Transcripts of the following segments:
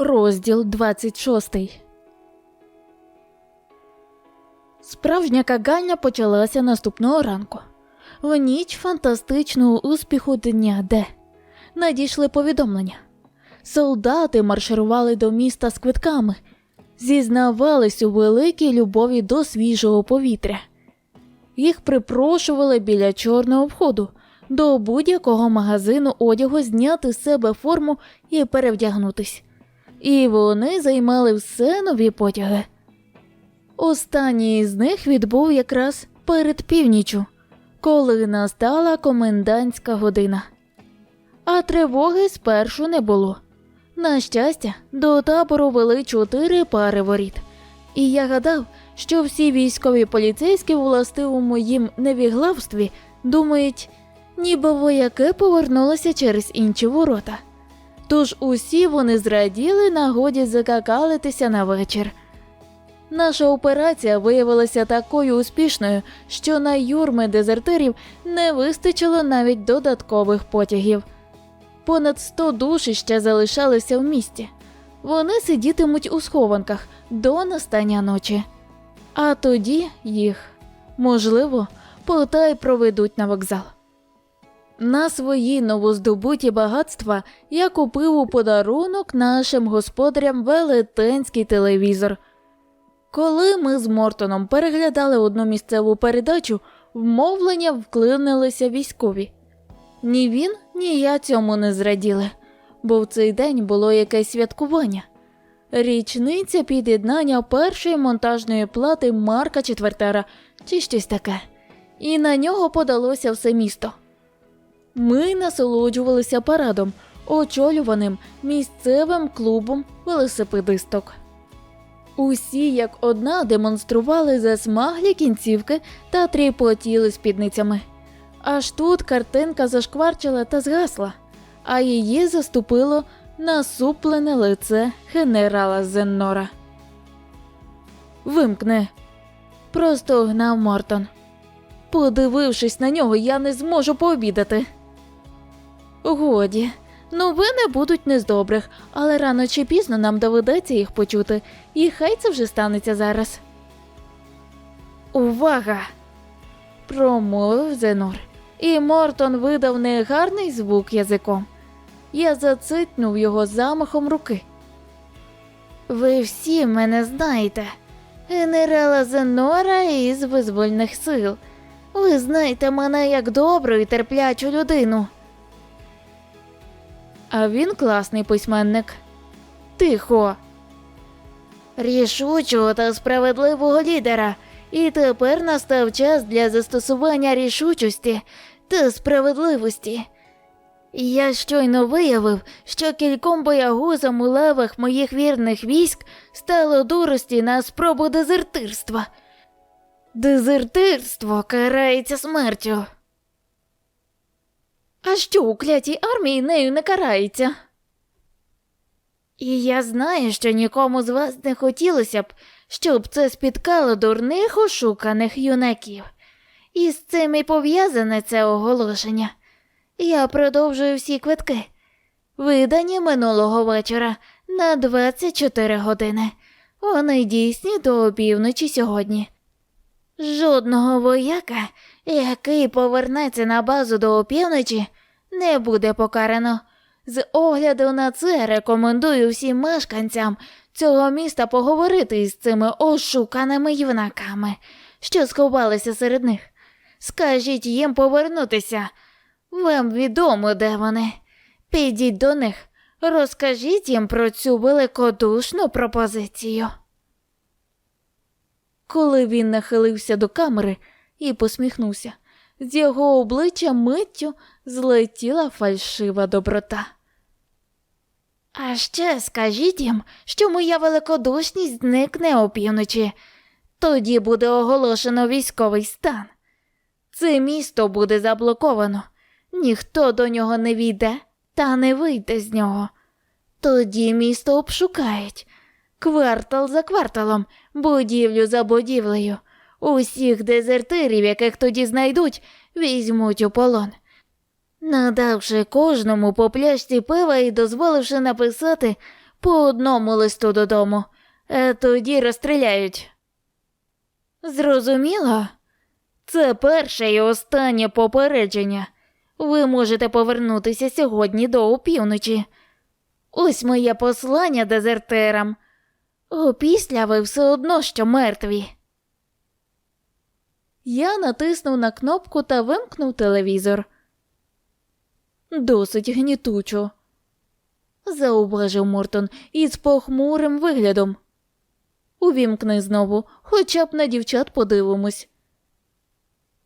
Розділ 26 Справжня кагальня почалася наступного ранку. В ніч фантастичного успіху дня Д. Надійшли повідомлення. Солдати марширували до міста з квитками, зізнавались у великій любові до свіжого повітря. Їх припрошували біля чорного входу до будь-якого магазину одягу зняти з себе форму і перевдягнутись. І вони займали все нові потяги. Останній з них відбув якраз перед північю, коли настала комендантська година. А тривоги спершу не було. На щастя, до табору вели чотири пари воріт, і я гадав, що всі військові поліцейські у властивому їм невіглавстві думають, ніби вояки повернулися через інші ворота. Тож усі вони зраділи нагоді закакалитися на вечір. Наша операція виявилася такою успішною, що на юрми дезертирів не вистачило навіть додаткових потягів. Понад 100 душ ще залишалися в місті. Вони сидітимуть у схованках до настання ночі. А тоді їх, можливо, потай проведуть на вокзал. На свої новоздобуті багатства я купив у подарунок нашим господарям велетенський телевізор. Коли ми з Мортоном переглядали одну місцеву передачу, вмовлення вклинилися військові. Ні він, ні я цьому не зраділи, бо в цей день було якесь святкування. Річниця під'єднання першої монтажної плати Марка Четвертера чи щось таке, і на нього подалося все місто. Ми насолоджувалися парадом, очолюваним місцевим клубом велосипедисток. Усі як одна демонстрували засмаглі кінцівки та тріпотіли спідницями. Аж тут картинка зашкварчила та згасла, а її заступило насуплене лице генерала Зеннора. Вимкни. Просто гнав Мортон. Подивившись на нього, я не зможу пообідати. Годі, новини будуть не з добрих, але рано чи пізно нам доведеться їх почути, і хай це вже станеться зараз. Увага! промовив Зенор, і Мортон видав негарний звук язиком. Я зацитнув його замахом руки. Ви всі мене знаєте, генерала Зенора із визвольних сил. Ви знаєте мене як добру і терплячу людину. А він класний письменник. Тихо. Рішучого та справедливого лідера. І тепер настав час для застосування рішучості та справедливості. Я щойно виявив, що кільком боягузам у лавах моїх вірних військ стало дурості на спробу дезертирства. Дезертирство карається смертю. А що у клятій армії нею не карається? І я знаю, що нікому з вас не хотілося б, щоб це спіткало дурних ошуканих юнаків. І з цим і пов'язане це оголошення. Я продовжую всі квитки, видані минулого вечора на 24 години. Вони дійсні до опівночі сьогодні. Жодного вояка, який повернеться на базу до опівночі, не буде покарано. З огляду на це рекомендую всім мешканцям цього міста поговорити із цими ошуканими юнаками, що сховалися серед них. Скажіть їм повернутися. Вам відомо, де вони. Підіть до них, розкажіть їм про цю великодушну пропозицію. Коли він нахилився до камери і посміхнувся, з його обличчя миттю злетіла фальшива доброта. А ще скажіть їм, що моя великодушність зникне опівночі, тоді буде оголошено військовий стан. Це місто буде заблоковано, ніхто до нього не війде та не вийде з нього. Тоді місто обшукають квартал за кварталом, будівлю за будівлею. Усіх дезертирів, яких тоді знайдуть, візьмуть у полон. Надавши кожному по пляшці пива і дозволивши написати по одному листу додому, а тоді розстріляють. Зрозуміло? Це перше і останнє попередження. Ви можете повернутися сьогодні до опівночі. Ось моє послання дезертерам. Опісля ви все одно що мертві. Я натиснув на кнопку та вимкнув телевізор. Досить гнітучо, зауважив Мортон із похмурим виглядом. Увімкни знову, хоча б на дівчат подивимось.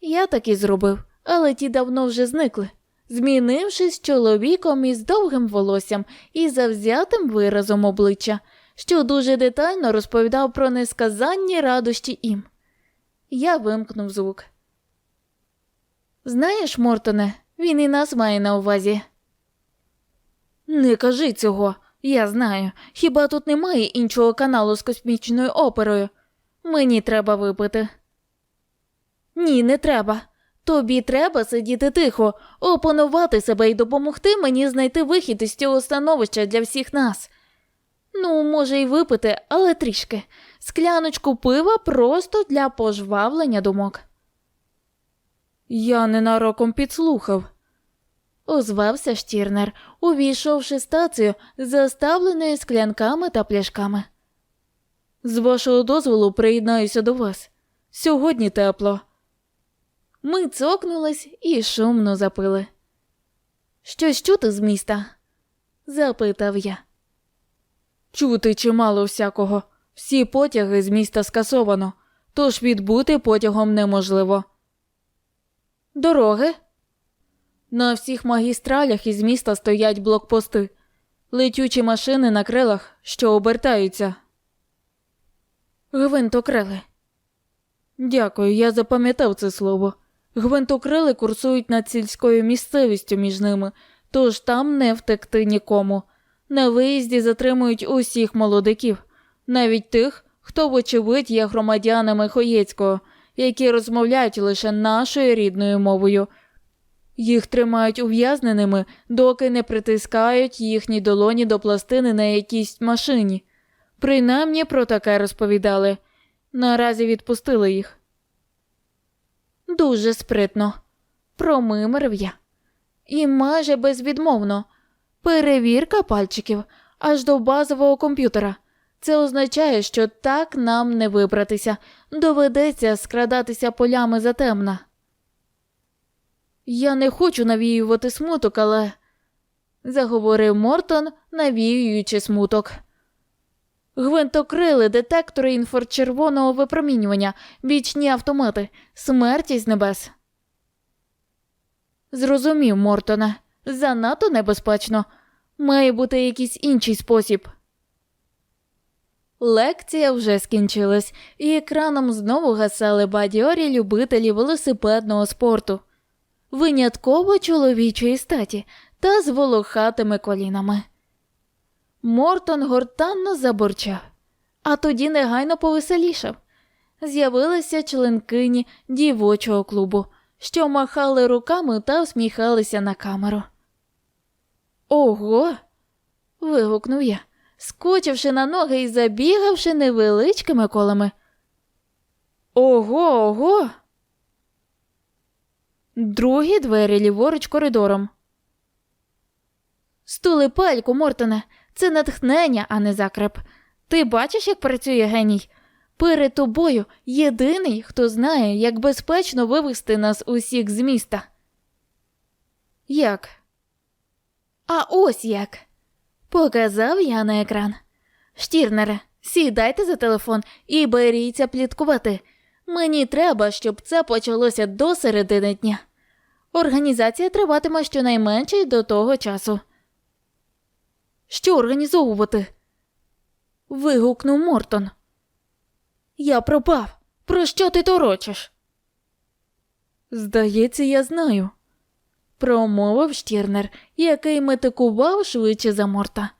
Я так і зробив, але ті давно вже зникли, змінившись чоловіком із довгим волоссям і завзятим виразом обличчя, що дуже детально розповідав про несказанні радощі їм. Я вимкнув звук. Знаєш, Мортоне, він і нас має на увазі. Не кажи цього, я знаю. Хіба тут немає іншого каналу з космічною оперою? Мені треба випити. Ні, не треба. Тобі треба сидіти тихо, опанувати себе і допомогти мені знайти вихід із цього становища для всіх нас. Ну, може, й випити, але трішки. Скляночку пива просто для пожвавлення думок. Я ненароком підслухав, озвався Штірнер, увійшовши стацію, заставленою склянками та пляшками. З вашого дозволу приєднаюся до вас. Сьогодні тепло. Ми цокнулись і шумно запили. Щось чути з міста? запитав я. Чути чимало всякого. Всі потяги з міста скасовано, тож відбути потягом неможливо. Дороги. На всіх магістралях із міста стоять блокпости, летючі машини на крилах, що обертаються. Гвинтокрили. Дякую, я запам'ятав це слово. Гвинтокрили курсують над сільською місцевістю між ними, тож там не втекти нікому. На виїзді затримують усіх молодиків, навіть тих, хто, вочевидь, є громадянами Хоєцького, які розмовляють лише нашою рідною мовою. Їх тримають ув'язненими, доки не притискають їхні долоні до пластини на якійсь машині. Принаймні про таке розповідали. Наразі відпустили їх. Дуже спритно, промимрив я. І майже безвідмовно. Перевірка пальчиків аж до базового комп'ютера. Це означає, що так нам не вибратися, доведеться скрадатися полями затемна. Я не хочу навіювати смуток, але, заговорив Мортон, навіюючи смуток. Гвинтокрили, детектори інфрачервоного випромінювання, вічні автомати, смерті з небес. Зрозумів, Мортоне, занадто небезпечно. Має бути якийсь інший спосіб. Лекція вже скінчилась, і екраном знову гасали бадьорі любителі велосипедного спорту, винятково чоловічої статі та з волохатими колінами. Мортон гортанно забурчав, а тоді негайно повеселішав. З'явилися членкині дівочого клубу, що махали руками та всміхалися на камеру. Ого. вигукнув я, скочивши на ноги і забігавши невеличкими колами. Ого, ого. Другі двері ліворуч коридором. Стули пельку, Мортоне, це натхнення, а не закреп. Ти бачиш, як працює геній? Перед тобою єдиний, хто знає, як безпечно вивести нас усіх з міста. Як? А ось як. Показав я на екран. Штірнере, сідайте за телефон і беріться пліткувати. Мені треба, щоб це почалося до середини дня. Організація триватиме щонайменше до того часу. Що організовувати? вигукнув Мортон. Я пропав. Про що ти торочиш? Здається, я знаю, промовив Штірнер, який метикував швидше за морта.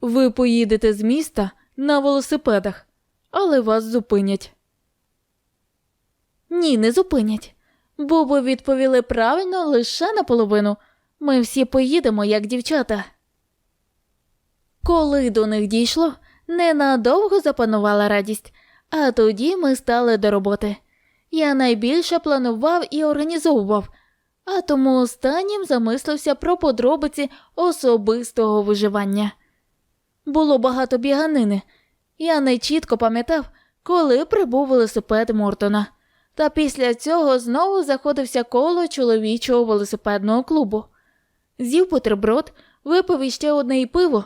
Ви поїдете з міста на велосипедах, але вас зупинять. Ні, не зупинять. Бо ви відповіли правильно лише наполовину. Ми всі поїдемо, як дівчата. Коли до них дійшло, ненадовго запанувала радість, а тоді ми стали до роботи. Я найбільше планував і організовував, а тому останнім замислився про подробиці особистого виживання. Було багато біганини. Я не чітко пам'ятав, коли прибув велосипед Мортона. Та після цього знову заходився коло чоловічого велосипедного клубу. З'їв бутерброд, випив іще одне і пиво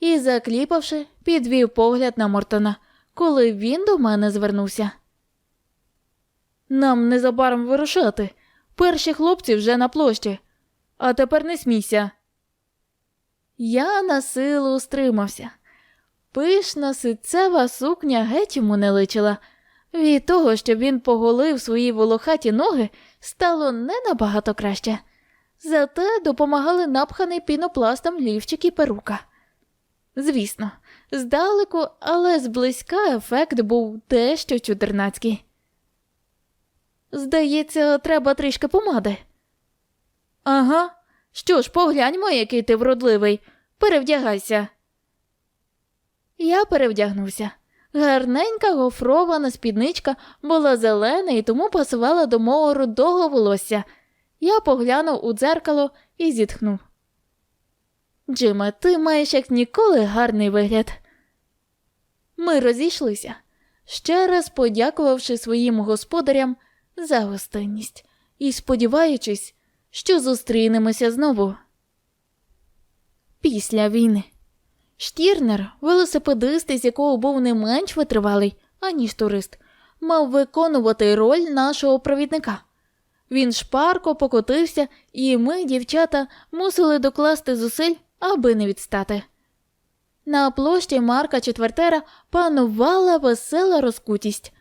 і, закліпавши, підвів погляд на Мортона, коли він до мене звернувся. Нам незабаром вирушати. Перші хлопці вже на площі, а тепер не смійся. Я на силу стримався. Пишна ситцева сукня геть йому не личила. Від того, що він поголив свої волохаті ноги, стало не набагато краще. Зате допомагали напханий пінопластом лівчик і перука. Звісно, здалеку, але зблизька ефект був дещо чудернацький. Здається, треба трішки помади. Ага. Що ж, погляньмо, який ти вродливий. Перевдягайся. Я перевдягнувся. Гарненька гофрована спідничка була зелена і тому пасувала до мого рудого волосся. Я поглянув у дзеркало і зітхнув. Джиме, ти маєш як ніколи гарний вигляд. Ми розійшлися, ще раз подякувавши своїм господарям за гостинність і сподіваючись, що зустрінемося знову. Після війни. Штірнер, велосипедист, із якого був не менш витривалий, аніж турист, мав виконувати роль нашого провідника. Він шпарко покотився, і ми, дівчата, мусили докласти зусиль, аби не відстати. На площі Марка Четвертера панувала весела розкутість.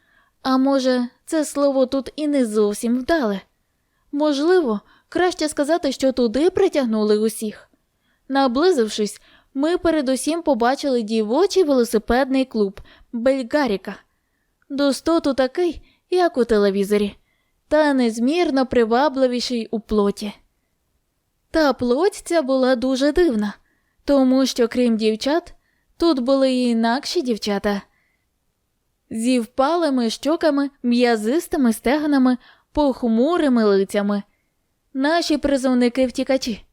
А може, це слово тут і не зовсім вдале. Можливо, краще сказати, що туди притягнули усіх. Наблизившись, ми передусім побачили дівочий велосипедний клуб Бельгаріка. Достоту такий, як у телевізорі, та незмірно привабливіший у плоті. Та плоть ця була дуже дивна, тому що, крім дівчат, тут були і інакші дівчата зі впалими щоками, м'язистими стегнами, похмурими лицями. Наші призовники втікачі.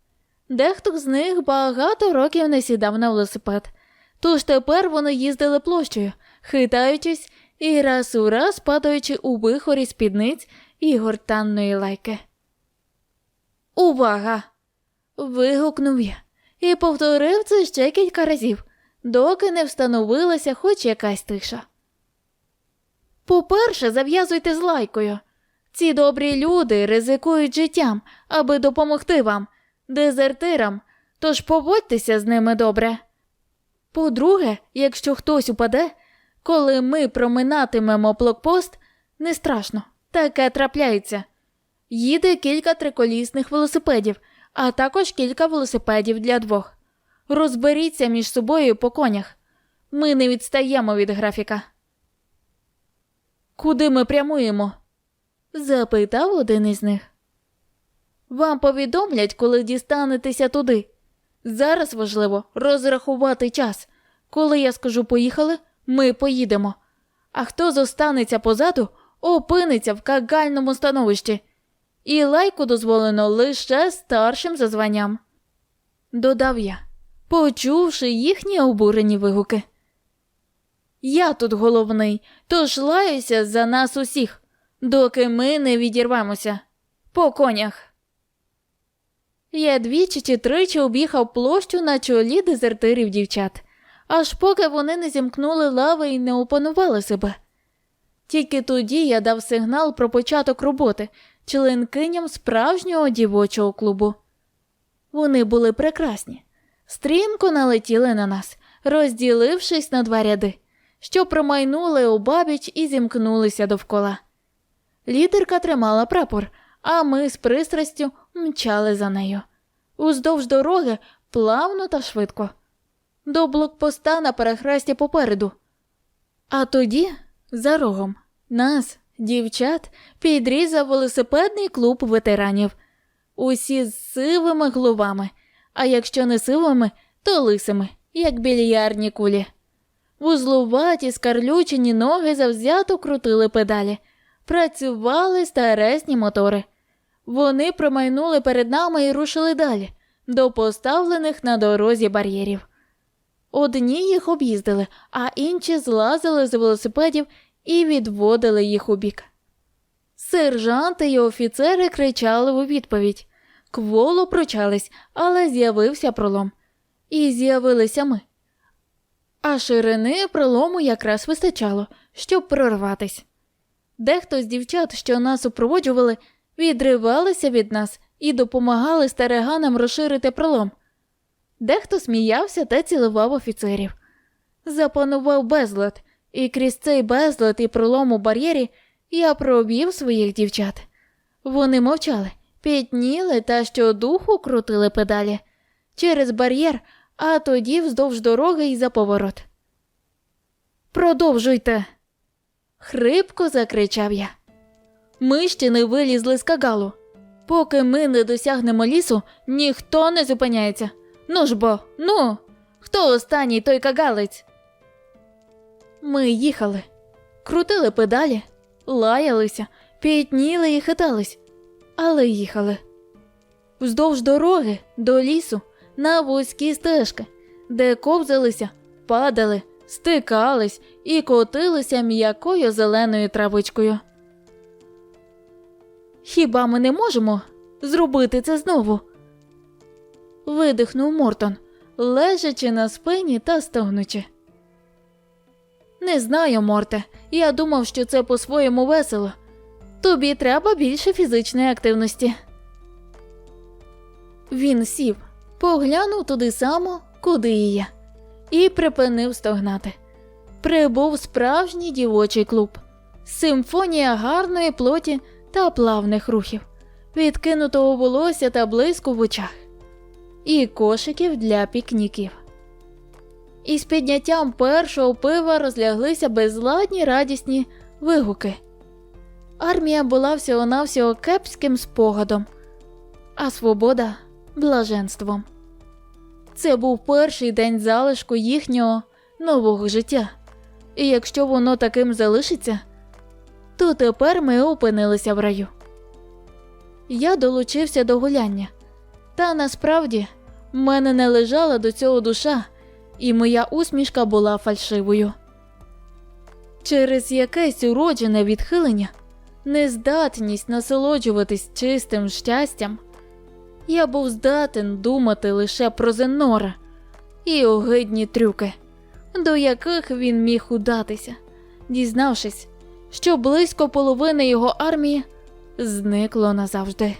Дехто з них багато років не сідав на велосипед, тож тепер вони їздили площею, хитаючись і раз у раз падаючи у вихорі спідниць і гортанної лайки. Увага! вигукнув я і повторив це ще кілька разів, доки не встановилася хоч якась тиша. По-перше, зав'язуйте з лайкою. Ці добрі люди ризикують життям, аби допомогти вам, дезертирам, тож поводьтеся з ними добре. По-друге, якщо хтось упаде, коли ми проминатимемо блокпост, не страшно, таке трапляється. Їде кілька триколісних велосипедів, а також кілька велосипедів для двох. Розберіться між собою по конях. Ми не відстаємо від графіка. Куди ми прямуємо? запитав один із них. Вам повідомлять, коли дістанетеся туди. Зараз важливо розрахувати час. Коли я скажу поїхали, ми поїдемо. А хто зостанеться позаду, опиниться в кагальному становищі, і лайку дозволено лише старшим за званням. Додав я, почувши їхні обурені вигуки. Я тут головний, тож лаюся за нас усіх, доки ми не відірвемося. По конях. Я двічі чи тричі об'їхав площу на чолі дезертирів дівчат, аж поки вони не зімкнули лави і не опанували себе. Тільки тоді я дав сигнал про початок роботи членкиням справжнього дівочого клубу. Вони були прекрасні, стрімко налетіли на нас, розділившись на два ряди що промайнули у бабіч і зімкнулися довкола. Лідерка тримала прапор, а ми з пристрастю мчали за нею. Уздовж дороги плавно та швидко. До блокпоста на перехресті попереду. А тоді, за рогом, нас, дівчат, підрізав велосипедний клуб ветеранів. Усі з сивими головами, а якщо не сивими, то лисими як більярдні кулі. Вузлуваті скарлючені ноги завзято крутили педалі, працювали старесні мотори. Вони промайнули перед нами і рушили далі, до поставлених на дорозі бар'єрів. Одні їх об'їздили, а інші злазили з велосипедів і відводили їх у бік. Сержанти й офіцери кричали у відповідь. Кволо прочались, але з'явився пролом. І з'явилися ми. А ширини пролому якраз вистачало, щоб прорватись. Дехто з дівчат, що нас супроводжували, відривалися від нас і допомагали стариганам розширити пролом. Дехто сміявся та цілував офіцерів. Запанував безлад, і крізь цей безлад і пролом у бар'єрі я провів своїх дівчат. Вони мовчали, пітніли та щодуху крутили педалі через бар'єр, а тоді вздовж дороги й за поворот. Продовжуйте. хрипко закричав я. Ми ще не вилізли з кагалу. Поки ми не досягнемо лісу, ніхто не зупиняється. Ну ж бо, ну, хто останній той кагалець? Ми їхали, крутили педалі, лаялися, пітніли і хитались, але їхали. Вздовж дороги до лісу на вузькі стежки, де ковзалися, падали, стикались і котилися м'якою зеленою травичкою. Хіба ми не можемо зробити це знову? видихнув Мортон, лежачи на спині та стогнучи. Не знаю, Морте. Я думав, що це по-своєму весело. Тобі треба більше фізичної активності. Він сів, поглянув туди само, куди і я, і припинив стогнати. Прибув справжній дівочий клуб, симфонія гарної плоті та плавних рухів, відкинутого волосся та блиску в очах, і кошиків для пікніків. Із підняттям першого пива розляглися безладні радісні вигуки. Армія була всього-навсього кепським спогадом, а свобода блаженством. Це був перший день залишку їхнього нового життя, і якщо воно таким залишиться, то тепер ми опинилися в раю. Я долучився до гуляння, та насправді в мене не лежала до цього душа, і моя усмішка була фальшивою. Через якесь уроджене відхилення, нездатність насолоджуватись чистим щастям, я був здатен думати лише про Зенора і огидні трюки, до яких він міг удатися, дізнавшись, що близько половини його армії зникло назавжди.